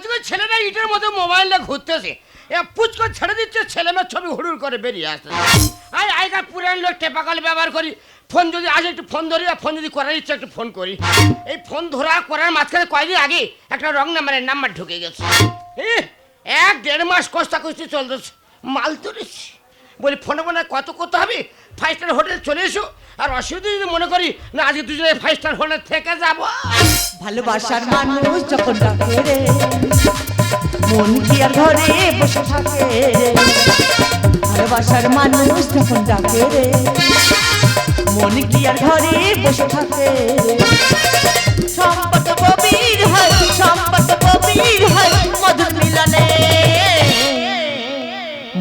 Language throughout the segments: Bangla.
কচি ছেলেরা ইটের মতো মোবাইলটা ঘুরতেছে। পুচ ছেড়ে দিচ্ছে, ছেলে মেয়ের ছবি হুড়ুর করে বেরিয়ে আসছে আই আগেকার পুরান লোক টেপা কল ব্যবহার করি। ফোন যদি আসে একটু ফোন ধরি, আর ফোন যদি করার ইচ্ছে, একটু ফোন করি। এই ফোন ধরা করার মাঝখানে কয়দিন আগে একটা রং নাম্বারের নাম্বার ঢুকে গেছে। এক দেড় মাস কষ্টা কষ্টি চলতেছে। মাল তুলেছি বলি, ফোনে ফোনে কত করতে হবে? ফাইভ স্টার হোটেলে চলে এসো। আর অসুবিধা যদি মনে করি, না, আজকে দুজনে ফাইভ স্টার হোটেলে থেকে যাব। ভালোবাসার মানুষ যখন ডাকে রে, মন কি আর ঘরে বসে থাকে ভালোবাসার মানুষ যখন ডাকে রে, মন কি আর ঘরে বসে থাকে রে? সম্পর্ক গভীর হয় সম্পর্ক গভীর হয়, মধুর মিলনে।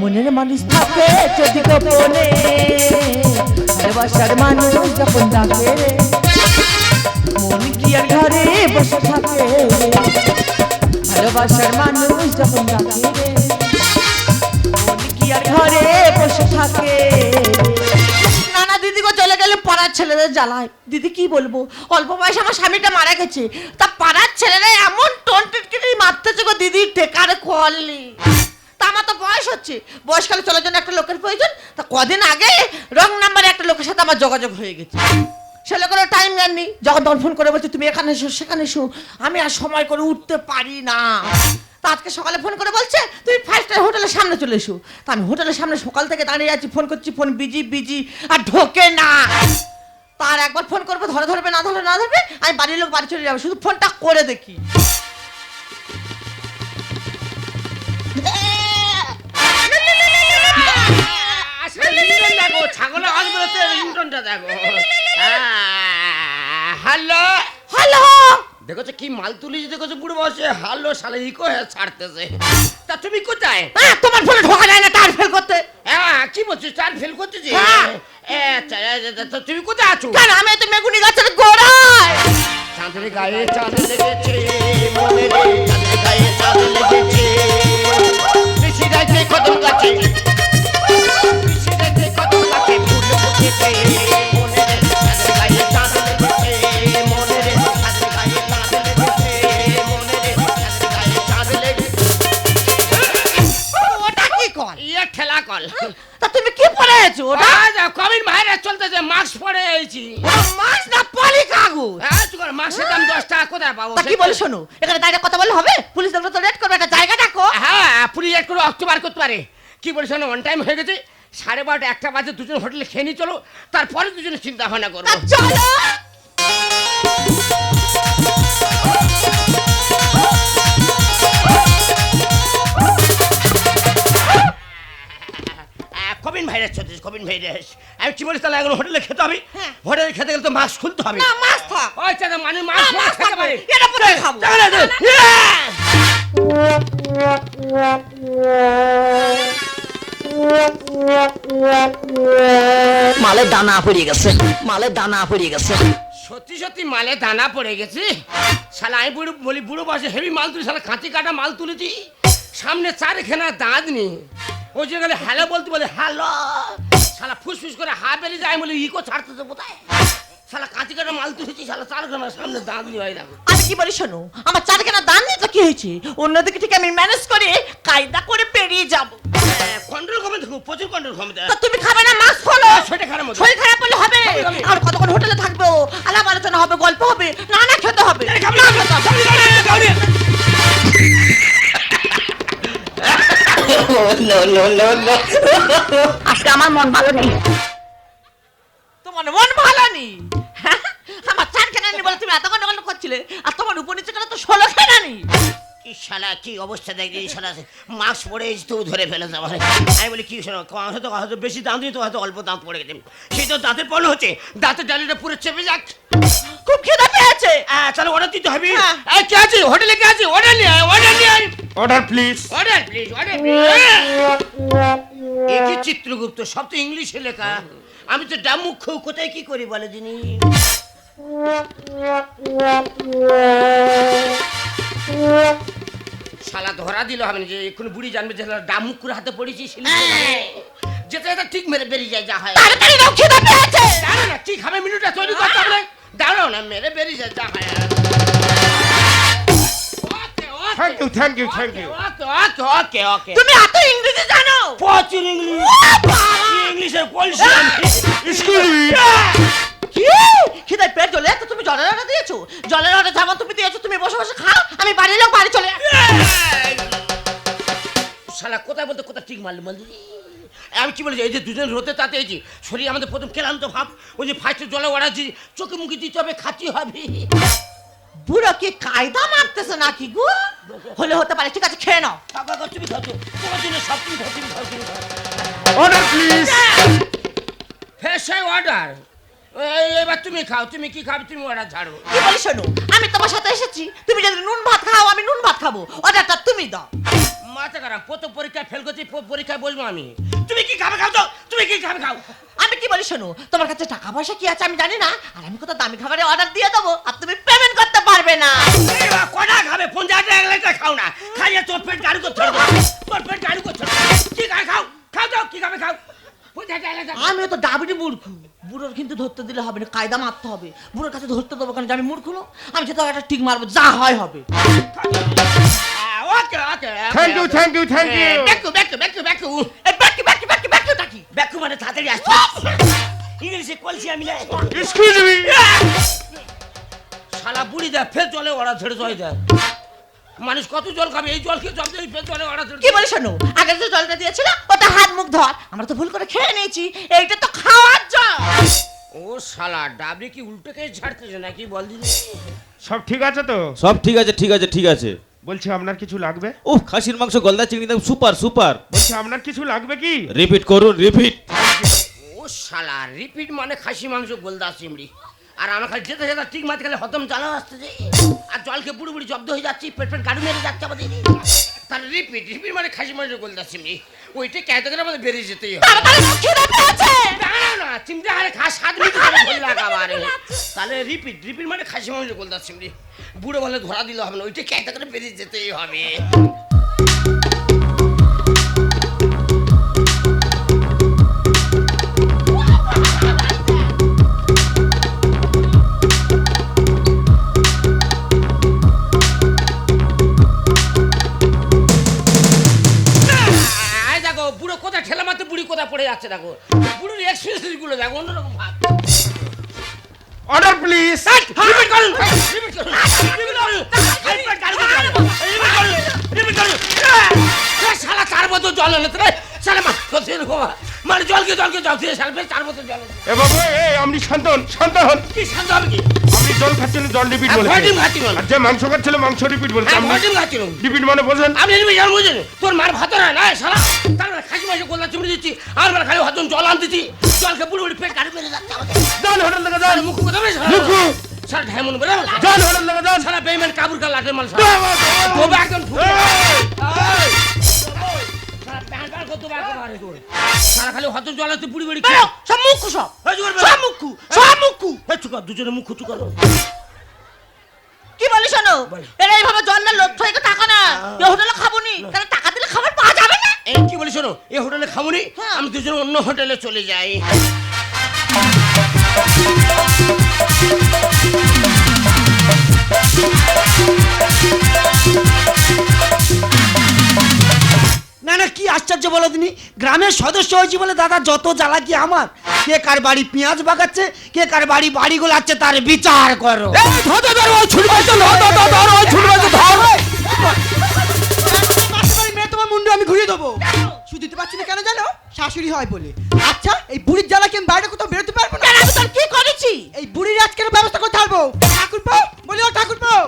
মনের মানুষ থাকে যদি গোপনে ভালোবাসার মানুষ যখন রে মন কি আর ঘরে বসে থাকে? ভালোবাসার মানুষ যখন রে, মন কি আর ঘরে বসে থাকে? চলে গেলে ছেলেদের জ্বালায়। দিদি কি বলব? অল্প বয়সে আমার স্বামীটা মারা গেছে। তা পাড়ার ছেলেরা এমন টোন টিটকিরি মারতেছে গো দিদি টেকারে কললি তা আমার তো বয়স হচ্ছে। বয়সকালে চলার জন্য একটা লোকের প্রয়োজন। তা কদিন আগে রং নাম্বারে একটা লোকের সাথে আমার যোগাযোগ হয়ে গেছে। ছেলে কোনো টাইম নেননি যখন তখন ফোন করে বলছে, তুমি এখানে এসো, সেখানে এসো। আমি আর সময় করে উঠতে পারি না। তা আজকে সকালে ফোন করে বলছে, তুমি ফাইভ স্টার হোটেলের সামনে চলে এসো। তা আমি হোটেলের সামনে সকাল থেকে দাঁড়িয়ে আছি ফোন করছি ফোন বিজি বিজি আর ঢোকে না। তার একবার ফোন করব, ধরে ধরবে, না ধরে না ধরবে, আমি বাড়ির লোক বাড়ি চলে যাব। শুধু ফোনটা করে দেখি। দেখো। হ্যালো? হ্যালো? দেখেছ কি মাল তুলেছি দেখেছ বুড়ো বসে হালো শালে ইকো হয়ে ছাড়তেছে। তা তুমি কোথায়? হ্যাঁ তোমার ফোনে ঢোকা যায় না তার ফেল করতে। হ্যাঁ কি বলছিস? চার ফেল করতেছি হ্যাঁ। এ, আচ্ছা, তা তুমি কোথায় আছো? কেন আমি তো মেগুনি গাছের গোড়ায়। চাঁদের গায়ে চাঁদ লেগেছে মনে রে। চাঁদের গায়ে চাঁদ লেগেছে। কদম গাছে। তা তুমি কি পরে আছো ওটা? কবির ভাইরাস চলতেছে মাস্ক পরে এইছি ওটা না পলি কাগজ? হ্যাঁ মাস্কের দাম দশ টাকা কোথায় পাবো? কি বলে শোনো এখানে দাঁড়িয়ে কথা বললে হবে? পুলিশ তো রেড করবে একটা জায়গা ডাকো। হ্যাঁ পুলিশ এক করে অক্টোবার করতে পারে। কি বলিস অন টাইম হয়ে গেছে বারোটা একটা বাজে দুজন হোটেলে খেয়ে নিয়ে চলো তারপরে দুজনে চিন্তা ভাবনা করব তা চলো কবিন ভাইরাস চলতেছে কবিন ভাইরাস আমি কি বলিস তাহলে এখন হোটেলে খেতে হবে হ্যাঁ। হোটেলে খেতে গেলে তো মাস্ক খুলতে হবে না মাছ থাক ওই চাচা মানে মাস্ক মাছ খেতে পারে এটা পরে খাব যাবে মালের দানা পড়ে গেছে মালের দানা পড়ে গেছে। সত্যি সত্যি মালে দানা পড়ে গেছে? শালা আমি বুড়ো বলি বুড়ো বসে হেভি মাল তুলি শালা কাঁচি কাটা মাল তুলেছি। সামনে চারখানা দাঁত নি ওই যে গেলে হ্যালো বলতে বলে হ্যালো শালা ফুসফুস করে হা বেরিয়ে যায় আমি বলি ইকো ছাড়তেছে কোথায়? শালা কাঁচি কাটা মাল তুলেছি শালা চারখানা সামনে দাঁত নি হয় দেখো আমি কি বলি শোনো আমার চারখানা দাঁত নেই তো কি হয়েছে? অন্যদিকে ঠিক আমি ম্যানেজ করে কায়দা করে পেরিয়ে যাব। কন্ট্রোল ক্ষমতা খুব প্রচুর কন্ট্রোল ক্ষমতা তা তুমি খাবে না মাছ খোলো। সেটা খারাপ শরীর খারাপ হলে হবে। আর কতক্ষণ হোটেলে থাকব? আলাপ আলোচনা হবে গল্প হবে না না খেতে হবে। আজকে আমার মন ভালো নেই। তোমার মন ভালো নেই হ্যাঁ? আমার চারখানা নেই বলে তুমি এত গন্ডগোল করছিলে আর তোমার উপর নিচে কেন তো ষোলো খানা নেই কি শালা কি অবস্থা দেখি শালা? মাস্ক পরে এসে তো ধরে ফেলেছে আমার। আমি বলি কি শোনো আমার হয়তো হয়তো বেশি দাঁত দিই তো হয়তো অল্প দাঁত পড়ে গেছে। সেই তো দাঁতের পণ্য হচ্ছে। দাঁতের ডালিটা পুরো চেপে যাক। খুব খিদে পেয়েছে। আহ, তাহলে অর্ডার দিতে হবে। হ্যাঁ। এই কে আছে হোটেলে কে আছে অর্ডার নিয়ে আয় অর্ডার নিয়ে আয়। Order please order please order কি চিত্রগুপ্ত সব তো ইংলিশে লেখা। আমি তো ডামুখ কোথায় কি করি বলে দিনি শালা ধরা দিল হবে না যে এখন বুড়ি জানবে যে শালা ডামুক হাতে পড়েছি যেতে যেতে ঠিক মেরে বেরিয়ে যায় যা হয়। তাড়াতাড়ি দাও খিদে পেয়েছে! দাঁড়াও না কি খাবে মিনিটটা তৈরি করতে হবে। দাঁড়াও না মেরে বেরিয়ে যায় যা হয়। Okay, okay. You thank you thank you okay okay okay okay তুমি এত ইংরেজি জানো? প্রচুর ইংলিশ। ইংলিশের মি কি খিদায় পেট জ্বলে তো তুমি জলের অর্ডার দিয়েছ? জলের অর্ডার যেমন তুমি দিয়েছ তুমি বসে বসে খাও আমি বাড়ির লোক বাড়ি চলে। শালা কোথায় বলতে কোথায় ঠিক মারলি বললি আমি কি বলেছি এই যে দুজন রোতে তাতে এই যে শরীর আমাদের প্রথম ক্লান্ত ভাব ওই যে ফার্স্টে জলে ওড়াচ্ছি চোখে মুখে দিতে হবে খাতি হবে। বুড়ো কি কায়দা মারতেছে নাকি গো? হলে হতে পারে ঠিক আছে খেয়ে নাও। কাকা তুমি খাচ্ছো। তোমার জন্য সব তুমি খাও তুমি অর্ডার প্লিজ ফেসাই অর্ডার এবার তুমি খাও তুমি কি খাবে তুমি অর্ডার ছাড়ো কি বলি শোনো আমি তোমার সাথে এসেছি তুমি যদি নুন ভাত খাও আমি নুন ভাত খাব অর্ডারটা তুমি দাও। মাথা খারাপ প্রথম পরীক্ষায় ফেল করছি পরীক্ষায় বসবো আমি। তুমি কি খাবে খাও তো? তুমি কি খাবে খাও? আমি কি বলি শোনো তোমার কাছে টাকা পয়সা কি আছে আমি জানি না আর আমি কোথাও দামি খাবারের অর্ডার দিয়ে দেবো আর তুমি পেমেন্ট করতে পারবে না। কটা খাবে পঞ্চাশ টাকা খাও না। খাইয়ে তোর পেট গাড়ি করতে দিলে হবে না কায়দা মারতে হবে। বুড়োর কাছে ধরতে দেবো কেন যে আমি মূর্খ না আমি যেটা একটা ঠিক মারবো যা হয় হবে। Okay okay thank you thank you thank you বেকু বেকু এই ব্যাকি ব্যাকি ব্যাকি ব্যাকিটা কি বেকু মানে তাড়াতাড়ি আসছে ইংলিশে কলসি আমি না এক্সকিউজ মি শালা বুড়ি দেয় ফের জলে ওরা ছেড়ে জয় দেয় মানুষ কত জল খাবে এই জল খেয়ে জল দিয়ে ফের জলে ওরা ছেড়ে কি বলি শোনো? আগে যে জলটা দিয়েছিল ওটা হাত মুখ ধর। আমরা তো ভুল করে খেয়ে নিয়েছি। এইটা তো খাওয়ার জল। ও শালা ডাবলি কি উল্টো খেয়ে ছাড়তেছে নাকি? বল দিদি। সব ঠিক আছে তো? সব ঠিক আছে ঠিক আছে ঠিক আছে। বলছি আপনার কিছু লাগবে? ও খাসির মাংস গলদা চিংড়ি দাম সুপার সুপার। বলছি আপনার কিছু লাগবে কি? রিপিট করুন রিপিট ও শালা রিপিট মানে খাসি মাংস গোলদা চিমড়ি আর আমার খালি যেতে যেতে ঠিক মাঝে গেলে হতম জ্বালা আসতেছে। আর জলকে বুড়ি বুড়ি জব্দ হয়ে যাচ্ছি পেট পেট গাড়ি মেরে যাচ্ছে আমাদের। তার রিপিট রিপিট মানে খাসি মাংস গোলদা চিমড়ি ওইটা কেটে গেলে আমাদের বেরিয়ে যেতেই হবে? মুখ না চিমড়ি আরে খাস সাত মিনিট ভুল লাগাবারে তাহলে রিপিট রিপিট মানে খাসি মাংস গোলদা চিমড়ি বুড়ো বলে ধরা দিলে হবে না ওইটা কে গেলে বেরিয়ে যেতেই হবে? যাচ্ছে দেখো। বুড়োর এক্সপিরিয়েন্সগুলো দেখো অন্যরকম ভাব। অর্ডার প্লিজ রিপিট করুন। রিপিট করুন। রিপিট করুন। রিপিট করুন। রিপিট করুন। রিপিট করুন। শালা চার বোতল জল এনে রে। শালা মা কোথায় রে মানে জলকে জলকে জল দিয়ে শালা চার বোতল জল। এ বাবু এই আপনি শান্ত হন শান্ত হন। কি শান্ত হবে কি? জল খাচ্ছেন জল রিপিট হ্যাঁ, বলছেন। ভয় ডিম খাচ্ছি না। যে মাংস খাচ্ছিল মাংস রিপিট হ্যাঁ আপনি ভয় ডিম খাচ্ছি না। রিপিট মানে বোঝেন? আপনি রিপিট জান বুঝেন? তোর মার ভাত না না শালা? তার মানে খাসি মাসে গোলা চিমড়ি দিচ্ছি আর মানে খালি হতন জল আনতেছি। জলকে বুড়ি বুড়ি পেট গাড়ি মেরে যাচ্ছে আমাদের। যান হোটেল থেকে শালা মুখ কোথায় রে শালা? মুখু। শালা ঢাইমন বলে যান হোটেল থেকে যান। সারা বেইমান কাবুর কা লাটের মাল সারা তোবে একদম ফুটে কত বার করে। তোর সারা খালি হত জলাতে পুড়ি বুড়ি বেরো, সব মুখ সব। সব মুখ সব মুখ। চুকা দুজনে মুখ চুকা কি বলি শোনো? এরা এইভাবে টাকা না এ হোটেলে খাব নি। তাহলে টাকা দিলে খাবার পাওয়া যাবে না? এই কি বলি শোনো? এই হোটেলে খামুনি হ্যাঁ। আমি দুজন অন্য হোটেলে চলে যাই। না না কি আশ্চর্য বলো তিনি গ্রামের সদস্য হয়েছি বলে দাদা যত জ্বালা কি আমার কে কার বাড়ি পেঁয়াজ বাগাচ্ছে কে কার বাড়ি বাড়ি গোলাচ্ছে তার বিচার করো মুন্ডু আমি ঘুরিয়ে দেবো শুধু দিতে পারছি না কেন জানো শাশুড়ি হয় বলে আচ্ছা এই বুড়ির জ্বালা কি আমি বাইরে কোথাও বেরোতে পারব না আমি তোর কি করেছি এই বুড়ির আজকের ব্যবস্থা করতে পারব ঠাকুর পাও বলি ও ঠাকুর পাও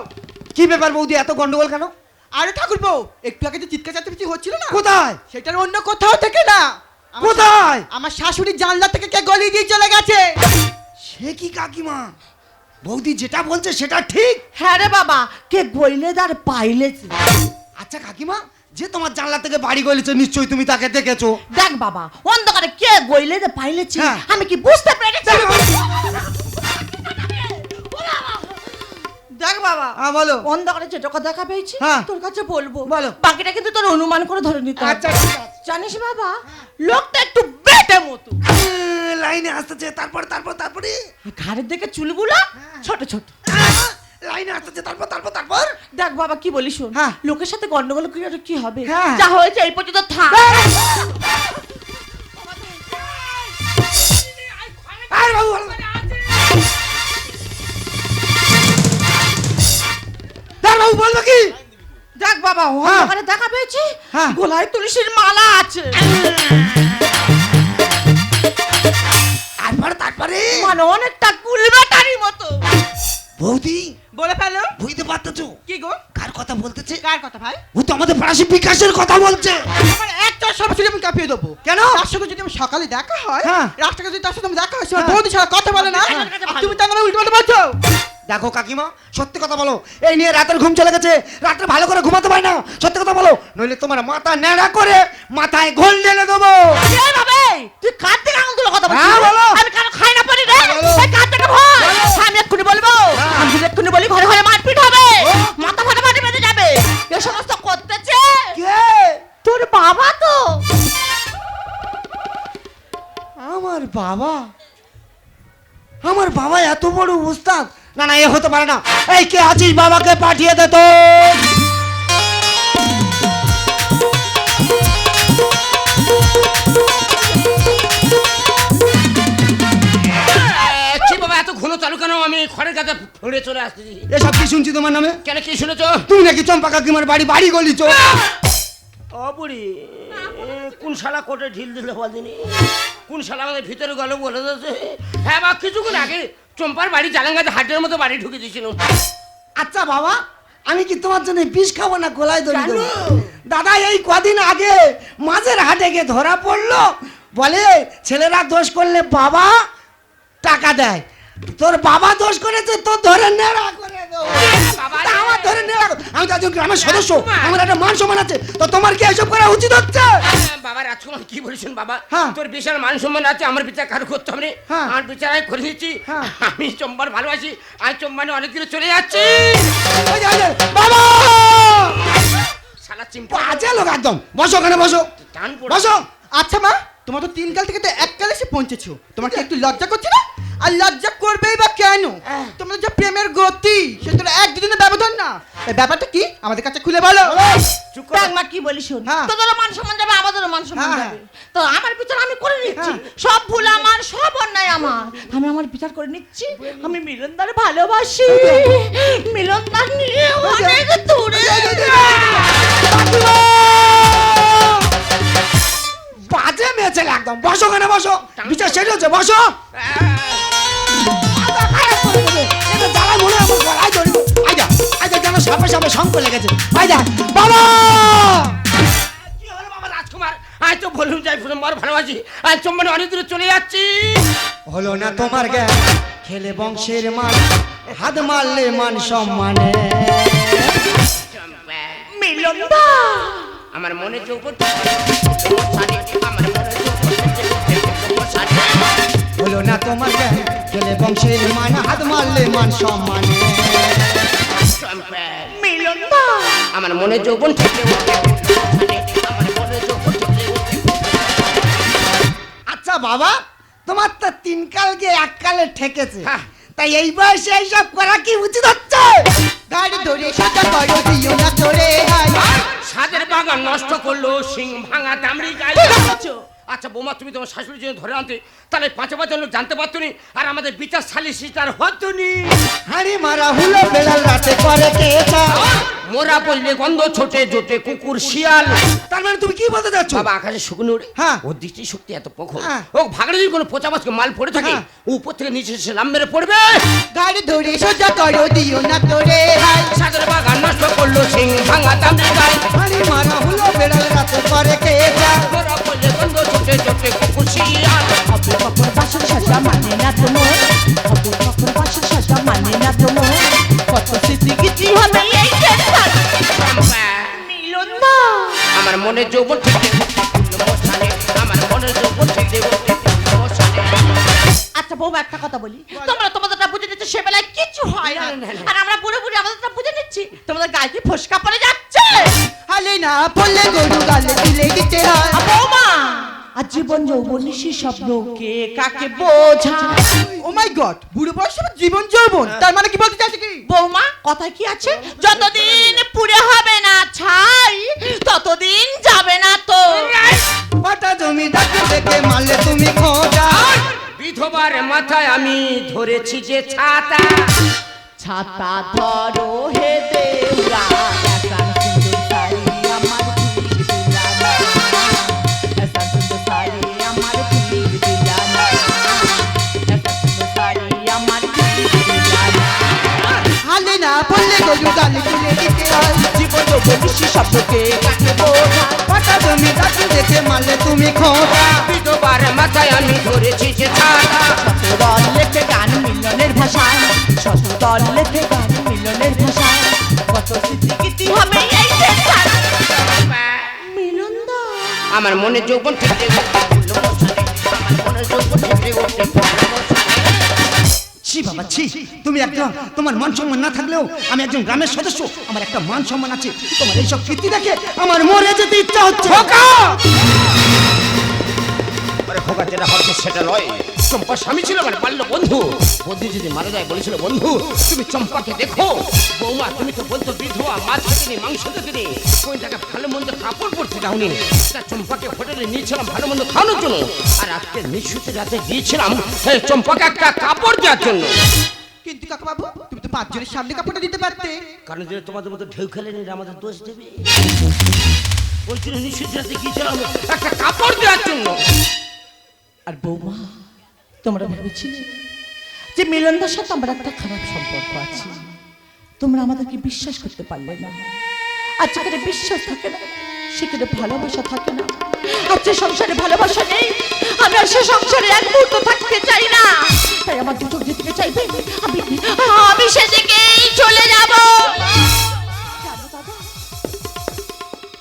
কি ব্যাপার বৌদি এত গন্ডগোল কেন আরে ঠাকুর পাও একটু আগে যে চিৎকার চাচাপিচি হচ্ছিল না? কোথায়? সেটার অন্য কোথাও থেকে না। কোথায়? আমার শাশুড়ি জানলা থেকে কে গলিয়ে দিয়ে চলে গেছে? সে কি কাকিমা? বৌদি যেটা বলছে সেটা ঠিক? হ্যাঁ রে বাবা কে বইলে দার পাইলেছে আচ্ছা কাকিমা যে তোমার জানলা থেকে বাড়ি গলিছে নিশ্চয়ই তুমি তাকে দেখেছ। দেখ বাবা অন্ধকারে কে গইলে দে পাইলেছি হ্যাঁ। আমি কি বুঝতে পেরেছি? দেখ বাবা। হ্যাঁ বলো। অন্ধকারে যেটুকু দেখা পেয়েছি হ্যাঁ। তোর কাছে বলব। বলো। বাকিটা কিন্তু তোর অনুমান করে ধরে নিতে আচ্ছা জানিস বাবা লোকটা একটু বেটে মতো। লাইনে আসতেছে তারপর তারপর তারপরে? ঘাড়ের দিকে চুলগুলো ছোট ছোট। লাইনে আসতেছে তারপর তারপর তারপর? দেখ বাবা কি বলিস শোন। হ্যাঁ। লোকের সাথে গন্ডগোল করে কি হবে? হ্যাঁ। যা হয়েছে এই পর্যন্ত থাক আরে বাবু বলব কি? দেখ বাবা হ্যাঁ। ওখানে দেখা পেয়েছি? হ্যাঁ। গোলায় তুলসীর মালা আছে। তারপরে? তারপরে মানে অনেকটা কুলবেটারি মতো। বৌদি বলে ফেলো। বুঝতে পারতেছো কি গো? কার কথা বলতেছে? কার কথা ভাই? ও তো আমাদের ফরাসি বিকাশের কথা বলছে। আমার একটা সরাসরি আমি কাঁপিয়ে দেবো। কেন? তার সঙ্গে যদি আমার সকালে দেখা হয় হ্যাঁ। রাস্তায় যদি তার সাথে আমার দেখা হয় সে হ্যাঁ। বৌদি ছাড়া কথা বলে না। তুমি তার নামে উল্টো পাল্টা বলছো? দেখো কাকিমা সত্যি কথা বলো এই নিয়ে রাতের ঘুম চলে গেছে। রাত্রে ভালো করে ঘুমাতে পারি না। সত্যি কথা বলো নইলে তোমার মাথা ন্যাড়া করে মাথায় গোল ঢেলে দেবো। এই ভাবে তুই কার থেকে আঙুল তুলে কথা হ্যাঁ, বলো। আমি কেন খাই না পারি রে? কার থেকে ভয়? এক্ষুনি বলি ঘরে ঘরে মারপিট হবে। মাথা ফাটা ফাটা বেঁধে যাবে। এ সমস্ত করতেছে। কে? তোর বাবা তো। আমার বাবা? আমার বাবা এত বড় উস্তাদ? না না এ হতে পারে না। এই কে আছিস? বাবাকে পাঠিয়ে দে তো এসব কি শুনছি তোমার নামে? কেন কি শুনেছো? তুই নাকি চম্পা কাকিমার বাড়ি বাড়ি গলি চো ও বুড়ি কোন শালা কোটে ঢিল দিলে বলদিনি? কোন শালা আমাদের ভিতরে গেল বলে দিয়েছে? হ্যাঁ বা কিছুক্ষণ আগে চম্পার বাড়ি জালাঙ্গাতে হাটের মতো বাড়ি ঢুকে দিয়েছিল আচ্ছা বাবা আমি কি তোমার জন্য বিষ খাব না গোলায় দড়ি দেবো? দাদা এই কদিন আগে মাঝের হাটে গিয়ে ধরা পড়ল। বলে ছেলেরা দোষ করলে বাবা টাকা দেয়। তোর বাবা দোষ করেছে তোর ধরে নেড়া করে আমার ধরে নেড়া করে- আমি তো একজন গ্রামের সদস্য আমার একটা মান সম্মান আছে। তো তোমার কি এসব করা উচিত হচ্ছে? হ্যাঁ, বাবা রাজকুমার কি বলেছেন বাবা? হ্যাঁ। তোর বিশাল মান সম্মান আছে আমার বিচার কারও করতে হবে হ্যাঁ। আমার বিচার আমি করে দিচ্ছি। হ্যাঁ। আমি চম্বার ভালোবাসি আমি চম্বানে অনেক দূরে চলে যাচ্ছি। বাবা! শালা বাজে লোক একদম। বসো ওখানে বসো। বসো। আচ্ছা মা তোমার তো তিন কাল থেকে তো এক কালে এসে পৌঁছেছো। তোমার কি একটু লজ্জা করছে না? আর লজ্জা করবেই বা কেন? তোমাদের যে প্রেমের গতি সেটা এক দুদিনের ব্যবধান না। এই ব্যাপারটা কি? আমাদের কাছে খুলে বলো। চুপ কর। দেখ মা কি বলিস শোন? হ্যাঁ। তোদেরও মান সম্মান যাবে আমাদেরও মান সম্মান হ্যাঁ, যাবে। তো আমার বিচার আমি করে নিচ্ছি। সব ভুল আমার সব অন্যায় আমার। আমি আমার বিচার করে নিচ্ছি। আমি মিলনদার ভালোবাসি। মিলনদার নিয়ে অনেক দূরে। বাজে মেয়ে ছেলে একদম। বসো ওখানে বসো। বিচার শেষ হচ্ছে বসো। আমার আজ তো বলুন যাই চম্বার ভালোবাসি আজ চম্বানে অনেক দূরে চলে যাচ্ছি হলো না তোমার জ্ঞান খেলে বংশের মান হাত মারলে মান সম্মানে আমার মনে চৌপট আমার হলো না তোমার জ্ঞান। খেলে বংশের মান হাত মারলে মান সম্মানে। আমার মনে যৌবন থেকে মনে আচ্ছা বাবা তোমার তো তিন কাল গিয়ে এক কালে ঠেকেছে। হ্যাঁ। তাই এই বয়সে এইসব করা কি উচিত হচ্ছে? গাড়ি ধরে সোজা করো দিও না তোরে হাই সাদের বাগান নষ্ট করল সিং ভাঙা দামড়ি গাই আচ্ছা বৌমা তুমি তোমার শাশুড়ি জন্য ধরে আনতে তাহলে পাঁচে পাঁচ লোক জানতে পারতো নি আর আমাদের বিচার তার হতো নি। হাড়ি মারা হুলো বেড়াল রাতে করে মোরা পড়লে গন্ধ ছোটে জোটে কুকুর শিয়াল। তার মানে তুমি কি বলতে চাচ্ছ বাবা আকাশে শুকনো উড়ে। হ্যাঁ। ওর দৃষ্টি শক্তি এত প্রখর। হ্যাঁ। ও ভাগড়ে যদি কোনো পচা মাছকে মাল পড়ে থাকে হ্যাঁ। উপর থেকে নিচে এসে লাম মেরে পড়বে। গাড়ি ধরে সোজা করো দিও না তোরে সাদের বাগান নষ্ট করল সিং ভাঙা হাড়ি মারা হুলো বেড়াল রাতে করে যৌবন নিশি স্বপ্ন কে কাকে বোঝা? ও মাই গড বুড়ো বয়সে জীবন যৌবন তার মানে কি বলতে চাইছে কি? বৌমা কথায় কি আছে? যতদিন পুরে হবে না ছাই ততদিন যাবে না তো। পাটা জমি ডাকে দেখে মারলে তুমি খোঁজা। বিধবার মাথায় আমি ধরেছি যে ছাতা। ছাতা ধরো হে দেউরা গরু ডালে তুলে দিতে হয় জীবন বলিসি শব্দকে পাটা জমি ডাকে দেখে মারলে তুমি খোঁজা বিধবার মাথায় আমি ধরেছি যে ছাতা শতদল লেখে গান মিলনের ভাষায় শতদল লেখে গান মিলনের ভাষায় কত স্মৃতি হবে এই মিলন আমার মনে যৌবন থেকে আমার মনে যৌবন পড়ল। ছি তুমি একজন তোমার মান সম্মান না থাকলেও আমি একজন গ্রামের সদস্য আমার একটা মান সম্মান আছে। তোমার এইসব কীর্তি দেখে আমার মরে যেতে ইচ্ছা হচ্ছে। আরে খোকা যেটা হচ্ছে সেটা নয় চম্পা স্বামী ছিল মানে বাল্য বন্ধু। বন্ধু যদি মারা যায় বলেছিল বন্ধু তুমি চম্পাকে দেখো। বৌমা তুমি তো বলতো বিধবা মাছ খেতে মাংস খেতে ওই টাকা ভালো মন্দ কাপড় পরতে যাওনি তা চম্পাকে হোটেলে নিয়েছিলাম ভালো মন্দ খাওয়ানোর জন্য। আর আজকে নিশুতি রাতে দিয়েছিলাম এই চম্পাকে একটা কাপড় দেওয়ার জন্য। কিন্তু কাকা বাবু তুমি তো পাঁচজনের সামনে কাপড়টা দিতে পারতে। কারণ যদি তোমাদের মতো ঢেউ খেলে নিলে আমাদের দোষ দেবে। ওই জন্য নিশুতি রাতে গিয়েছিলাম একটা কাপড় দেওয়ার জন্য। আর বৌমা তোমরা ভেবেছিলে যে মিলনদার সাথে আমার একটা খারাপ সম্পর্ক আছে? তোমরা আমাদেরকে বিশ্বাস করতে পারলে না। আর যেখানে বিশ্বাস থাকে না, সেখানে ভালোবাসা থাকে না। আর যে সংসারে ভালোবাসা নেই, আমি আর সে সংসারে এক মুহূর্ত থাকতে চাই না। তাই আমার দুটো যেতে চাইবে, আমি আমি সেদিকেই চলে যাব।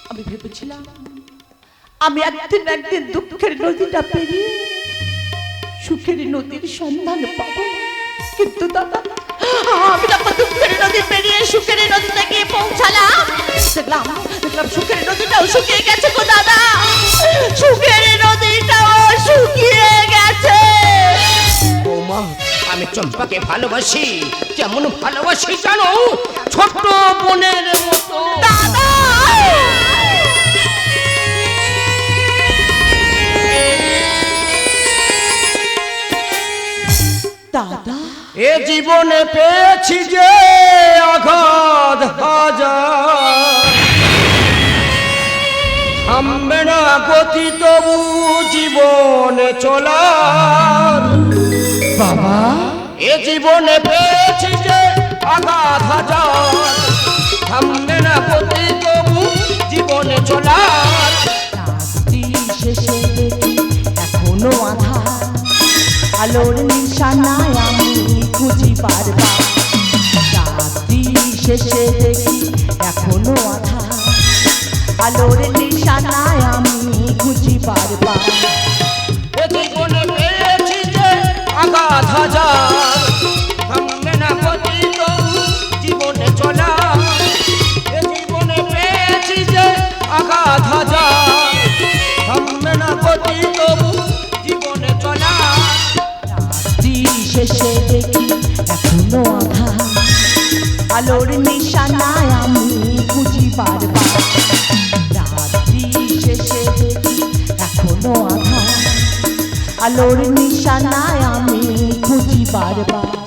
আমি ভেবেছিলাম, আমি একদিন একদিন দুঃখের নদীটা পেরিয়ে সুখের নদীর সন্ধান পাবো। কিন্তু দাদা আমি যখন দুঃখের নদী পেরিয়ে সুখের নদীতে গিয়ে পৌঁছালাম। দেখলাম দেখলাম সুখের নদীটাও শুকিয়ে গেছে গো দাদা। সুখের নদীটাও শুকিয়ে গেছে। বৌমা আমি চম্পাকে ভালোবাসি। কেমন ভালোবাসি জানো ছোট বোনের মতো। দাদা! দাদা? এ জীবনে পেয়েছি যে আঘাত হাজার। থামবে না গতি তবু জীবনে চলার। বাবা? এ জীবনে পেয়েছি যে আঘাত হাজার। থামবে না গতি তবু জীবনে চলার। আলোর নিশানায় আমি খুঁজি পারবা রাত্রি শেষে দেখি এখনও আধা আলোর নিশানায় আমি খুঁজি পারবা এ জীবনে পেয়েছি যে আঘাত হাজার এখনও আধার আলোর নিশানায় আমি খুঁজি বারবার রাত্রি শেষে দেখি আলোর নিশানায় আমি খুঁজি বারবার